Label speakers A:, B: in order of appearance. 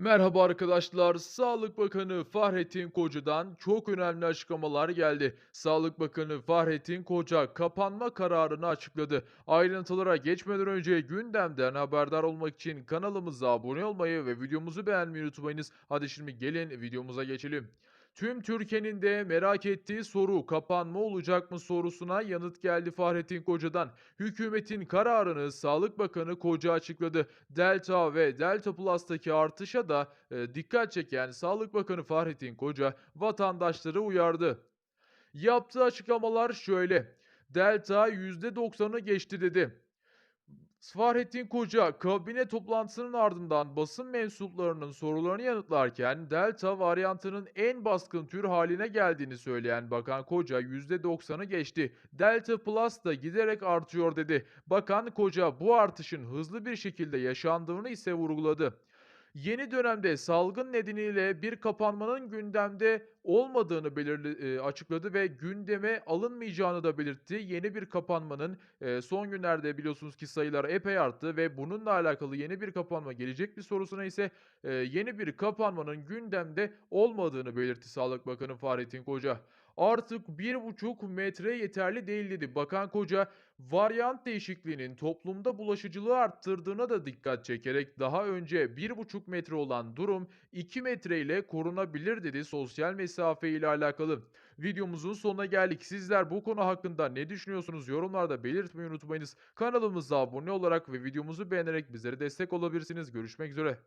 A: Merhaba arkadaşlar. Sağlık Bakanı Fahrettin Koca'dan çok önemli açıklamalar geldi. Sağlık Bakanı Fahrettin Koca kapanma kararını açıkladı. Ayrıntılara geçmeden önce gündemden haberdar olmak için kanalımıza abone olmayı ve videomuzu beğenmeyi unutmayınız. Hadi şimdi gelin videomuza geçelim. Tüm Türkiye'nin de merak ettiği soru kapanma olacak mı sorusuna yanıt geldi Fahrettin Koca'dan. Hükümetin kararını Sağlık Bakanı Koca açıkladı. Delta ve Delta Plus'taki artışa da e, dikkat çeken Sağlık Bakanı Fahrettin Koca vatandaşları uyardı. Yaptığı açıklamalar şöyle. Delta %90'ı geçti dedi. Fahrettin Koca kabine toplantısının ardından basın mensuplarının sorularını yanıtlarken Delta varyantının en baskın tür haline geldiğini söyleyen Bakan Koca %90'ı geçti. Delta Plus da giderek artıyor dedi. Bakan Koca bu artışın hızlı bir şekilde yaşandığını ise vurguladı. Yeni dönemde salgın nedeniyle bir kapanmanın gündemde olmadığını belirli, e, açıkladı ve gündeme alınmayacağını da belirtti. Yeni bir kapanmanın e, son günlerde biliyorsunuz ki sayılar epey arttı ve bununla alakalı yeni bir kapanma gelecek bir sorusuna ise e, yeni bir kapanmanın gündemde olmadığını belirtti Sağlık Bakanı Fahrettin Koca. Artık bir buçuk metre yeterli değil dedi. Bakan Koca varyant değişikliğinin toplumda bulaşıcılığı arttırdığına da dikkat çekerek daha önce bir buçuk metre olan durum 2 metre ile korunabilir dedi sosyal mesafe ile alakalı. Videomuzun sonuna geldik. Sizler bu konu hakkında ne düşünüyorsunuz? Yorumlarda belirtmeyi unutmayınız. Kanalımıza abone olarak ve videomuzu beğenerek bizlere destek olabilirsiniz. Görüşmek üzere.